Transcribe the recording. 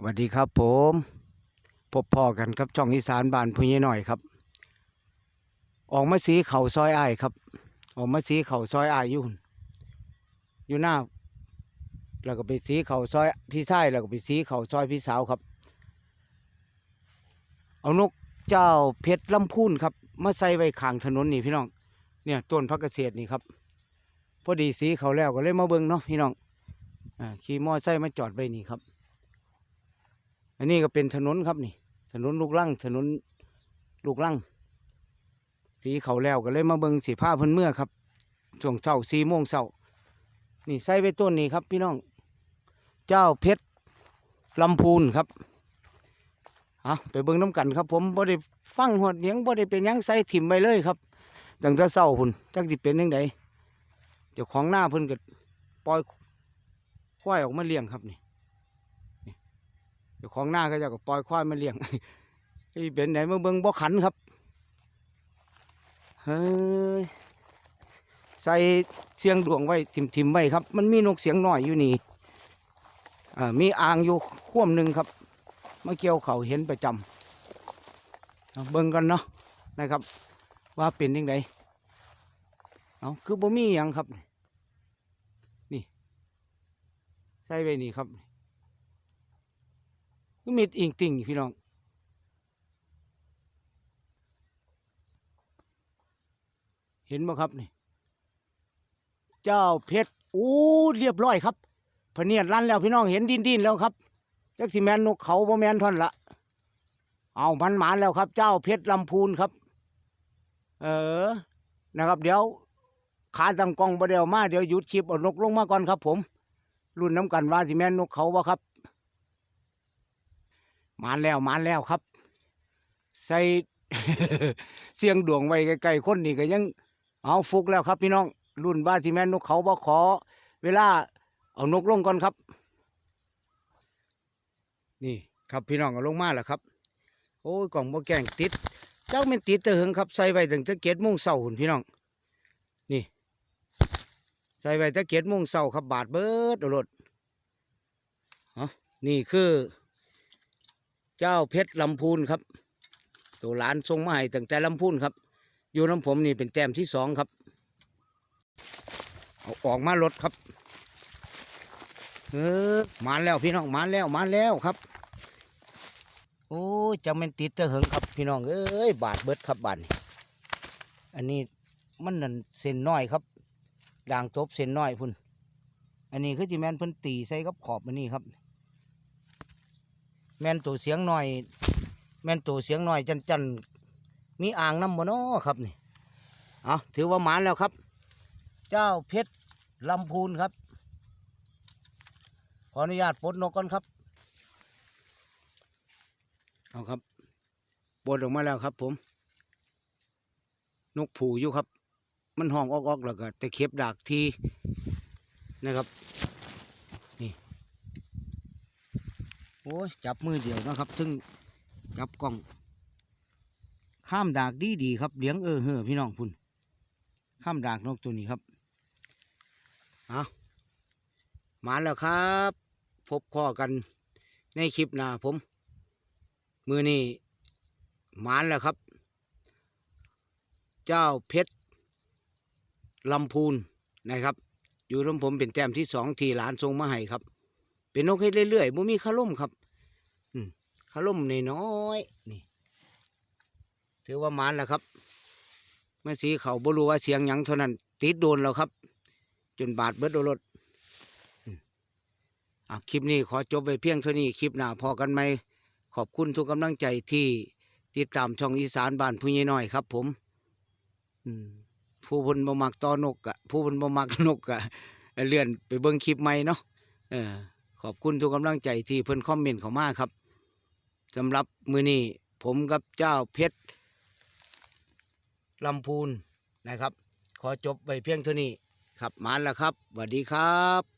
สวัสดีครับผมพบพ่อกันครับช่องอีสานบ้านพุญหน่อยครับ ออกมาสีเข่าซอยอ้ายครับ ออกมาสีเข่าซอยอ้ายอยู่หุ่นอยู่หน้าแล้วก็ไปสีเข่าซอยพี่ชายแล้วก็ไปสีเข่าซอยพี่สาวครับ เอานกเจ้าเพชรลำพูนครับมาใส่ไว้ข้างถนนนี่พี่น้อง เนี่ยต้นพักเกษตรนี่ครับ พอดีสีเขาแล้วก็เลยมาเบิ่งเนาะพี่น้องอ่าขี่มอไซค์มาจอดไว้นี่ครับ อันนี้ก็เป็นถนนครับนี่ ถนนลูกลังถนนลูกลังสีเขาแล้วก็เลยมาเบิงสีผ้าเพิ่นเมื่อครับช่วงเช้าสี่โมงเช้านี่ใส่ไว้ต้นนี้ครับ พี่น้อง เจ้าเพชรลำพูนครับเอาไปเบิ่งน้ำกันครับ ผมบ่ได้ฟังหอดยังบ่ได้เป็นยังใส่ถิ่มไปเลยครับตั้งแต่เช้าหุ่นจักสิเป็นยังไงเจ้าของหน้าเพิ่นก็ปล่อยควายออกมาเลี้ยงครับนี่ เจ้าของหน้าก็จะก็ปล่อยควายมาเลี้ยงที่เป็นไหนเมาเบิ่งบ่ขันครับเฮ้ยใส่เสียงดวงไว้ทิมๆไว้ครับ มันมีนกเสียงหน้อยอยู่นี่อ่ามีอ่างอยู่ข่วมหนึ่งครับมาเกี่ยวเขาเห็นประจำเอาเบิ่งกันเนาะนะครับ ว่าเป็นยังไงเอาคือบ่มีหยังครับ นี่ ใส่ไว้นี่ครับ ก็มีอิงติ่งพี่น้องเห็นไหมครับนี่ เจ้าเพชรอู้เรียบร้อยครับพเนียดรันแล้วพี่น้องเห็นดินดินแล้วครับจักสิแมนนกเขาบ่แมนท่อนละเอามันหมานแล้วครับ เจ้าเพชรลำพูนครับ เออนะครับ เดี๋ยวขาตังกองบ่เดียวมาเดี๋ยวหยุดคลิปเอานกลงมาก่อนครับ ผม รุ่นน้ำกันว่าสิแมนนกเขาบ่ครับ มาแล้วมาแล้วครับ ใส่เสียงดวงไว้ใกลๆคนนี่ก็ยังเอาฟุกแล้วครับพี่น้องรุ่นบ้าที่แม่นกเขาบ่ขอ เวลาเอานกลงก่อนครับ นี่ครับพี่น้องเอาลงมาแล้วครับ โอ้ยกล่องบ่แกงติด เจ้าแมันติดต่หึงครับใส่ไว้ตั้งแต่เกตโมงเช้าหุ่นพี่น้อง นี่ ใส่ไว้ตั้งเกตโมงเช้าครับบาทเบิดเอารถเอนี่คือ เจ้าเพชรลำพูนครับ ตัวหลานทรงมาให้ตั้งแต่ลำพูนครับ อยู่น้ำผมนี่เป็นแต้มที่สองครับเอาออกมารถครับเออมาแล้วพี่น้องมาแล้วมาแล้วครับ โอ้ยจังเป็นติดเตอเหิงครับพี่น้องเอ้ยบาดเบิดครับบาดอันนี้มันนั่นเส้นน้อยครับด่างตบเส้นน้อยพุ่นอันนี้คือจีแมนเพิ่นตีใส่กับขอบอันนี้ครับ แม่นตัวเสียงหน่อย แม่นตัวเสียงหน่อยจันจันมีอ่างน้ำบ่เนาะครับนี่เอาถือว่าหมานแล้วครับ เจ้าเพชรลำพูนครับ ขออนุญาตปลดนกก่อนครับเอาครับปลดออกมาแล้วครับ ผม นกผูอยู่ครับ มันห้องออกๆแล้วก็แต่เข็บดากทีนะครับ โอ้ยจับมือเดียวนะครับ ซึ่งจับกล้อง ข้ามดากดีดีครับเลี้ยงเออเฮอพี่น้องพุ่นข้ามดากนกตัวนี้ครับเอามาแล้วครับ พบข้อกันในคลิปหน้าผม มือนี้หมานแล้วครับ เจ้าเพชรลำพูนนะครับ อยู่ลำผมเป็นแต้มที่สองที่หลานทรงมาให้ครับ เป็นนกให้เรื่อยๆบ่มีขาล่มครับ ขาล่มนน้อยนี่ ถือว่ามานแล้วครับเมื่อสีเขาบ่รู้ว่าเสียงหยังเท่านั้น ติดโดนแล้วครับ จนบาดเบิดโดรถอะคลิปนี้ขอจบไปเพียงเท่านี้คลิปหน้าพอกันไหมขอบคุณทุกกำลังใจที่ติดตามช่องอีสานบ้านผู้ใหญ่น้อยครับ ผมผู้บนบ่มักตอนกอะผู้บนบ่มักนกอะเลื่อนไปเบิ่งคลิปใหม่เนาะเออขอบคุณทุกกำลังใจที่เพิ่นคอมเมนต์เข้ามาครับ สำหรับมือนี้ผมกับเจ้าเพชรลำพูนนะครับ ขอจบไปเพียงเท่านี้ครับมาแล้วครับสวัสดีครับ